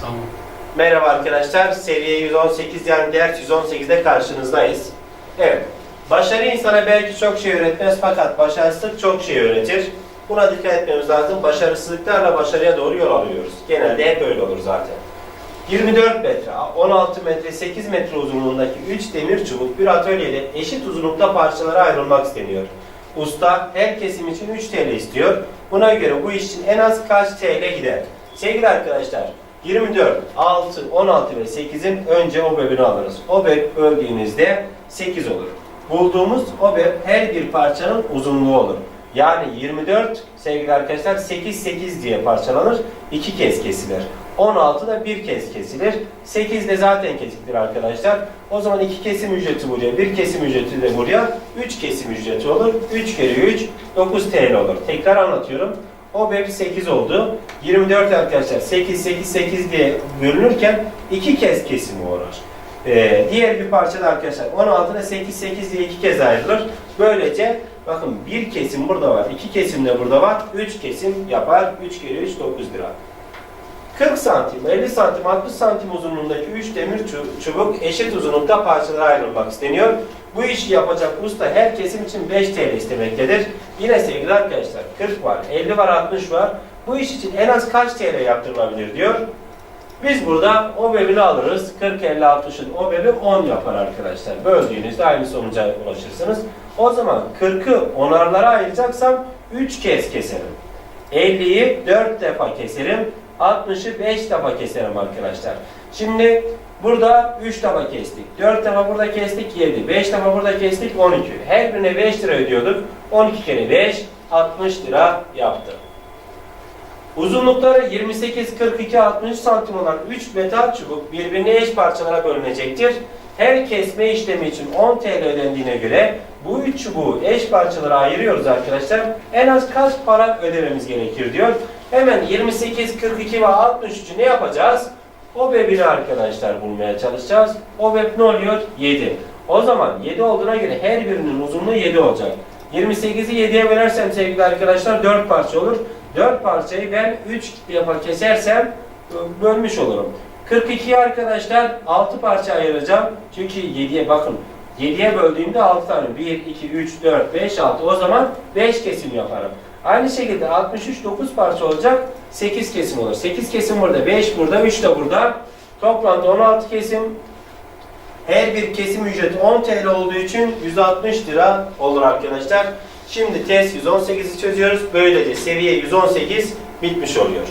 Tamam. Merhaba arkadaşlar, seviye 118 yani ders 118'de karşınızdayız. Evet, başarı insana belki çok şey öğretmez fakat başarısızlık çok şey öğretir. Buna dikkat etmemiz lazım. Başarısızlıklarla başarıya doğru yol alıyoruz. Genelde hep öyle olur zaten. 24 metre, 16 metre, 8 metre uzunluğundaki 3 demir çubuk bir atölyede eşit uzunlukta parçalara ayrılmak isteniyor. Usta her kesim için 3 TL istiyor. Buna göre bu iş için en az kaç TL gider? Sevgili arkadaşlar, 24, 6, 16 ve 8'in önce o bölümünü alırız. O bölüm böldüğümüzde 8 olur. Bulduğumuz o bölüm her bir parçanın uzunluğu olur. Yani 24 sevgili arkadaşlar 8 8 diye parçalanır. 2 kez kesilir. 16 da bir kez kesilir. 8 de zaten kesiktir arkadaşlar. O zaman iki kesim ücreti buraya, bir kesim ücreti de buraya, 3 kesim ücreti olur. 3 kere 3, 9 TL olur. Tekrar anlatıyorum. O bölü 8 oldu. 24 arkadaşlar 8, 8, 8 diye bölünürken iki kez kesimi uğrar. Ee, diğer bir parça da arkadaşlar 16'da 8, 8 diye iki kez ayrılır. Böylece bakın bir kesim burada var, iki kesim de burada var. 3 kesim yapar. 3 kere 3, 9 lira. 40 santim, 50 santim, 60 santim uzunluğundaki 3 demir çu- çubuk eşit uzunlukta parçalara ayrılmak isteniyor. Bu işi yapacak usta her kesim için 5 TL istemektedir. Yine sevgili arkadaşlar 40 var, 50 var, 60 var. Bu iş için en az kaç TL yaptırılabilir diyor. Biz burada o bölümünü alırız. 40, 50, 60'ın o bölüm 10 yapar arkadaşlar. Böldüğünüzde aynı sonuca ulaşırsınız. O zaman 40'ı onarlara ayıracaksam 3 kez keserim. 50'yi 4 defa keserim. 60'ı 5 defa keserim arkadaşlar. Şimdi burada 3 defa kestik. 4 defa burada kestik 7. 5 defa burada kestik 12. Her birine 5 lira ödüyorduk. 12 kere 5 60 lira yaptı. Uzunlukları 28, 42, 60 santim olan 3 metal çubuk birbirine eş parçalara bölünecektir. Her kesme işlemi için 10 TL ödendiğine göre bu üç çubuğu eş parçalara ayırıyoruz arkadaşlar. En az kaç para ödememiz gerekir diyor. Hemen 28, 42 ve 63'ü ne yapacağız? O bebini arkadaşlar bulmaya çalışacağız. O beb ne oluyor? 7. O zaman 7 olduğuna göre her birinin uzunluğu 7 olacak. 28'i 7'ye bölersem sevgili arkadaşlar 4 parça olur. 4 parçayı ben 3 defa kesersem e, bölmüş olurum. 42'yi arkadaşlar 6 parça ayıracağım. Çünkü 7'ye bakın 7'ye böldüğümde 6 tane. 1, 2, 3, 4, 5, 6. O zaman 5 kesim yaparım. Aynı şekilde 63 9 parça olacak. 8 kesim olur. 8 kesim burada, 5 burada, 3 de burada. Toplamda 16 kesim. Her bir kesim ücreti 10 TL olduğu için 160 lira olur arkadaşlar. Şimdi test 118'i çözüyoruz. Böylece seviye 118 bitmiş oluyor.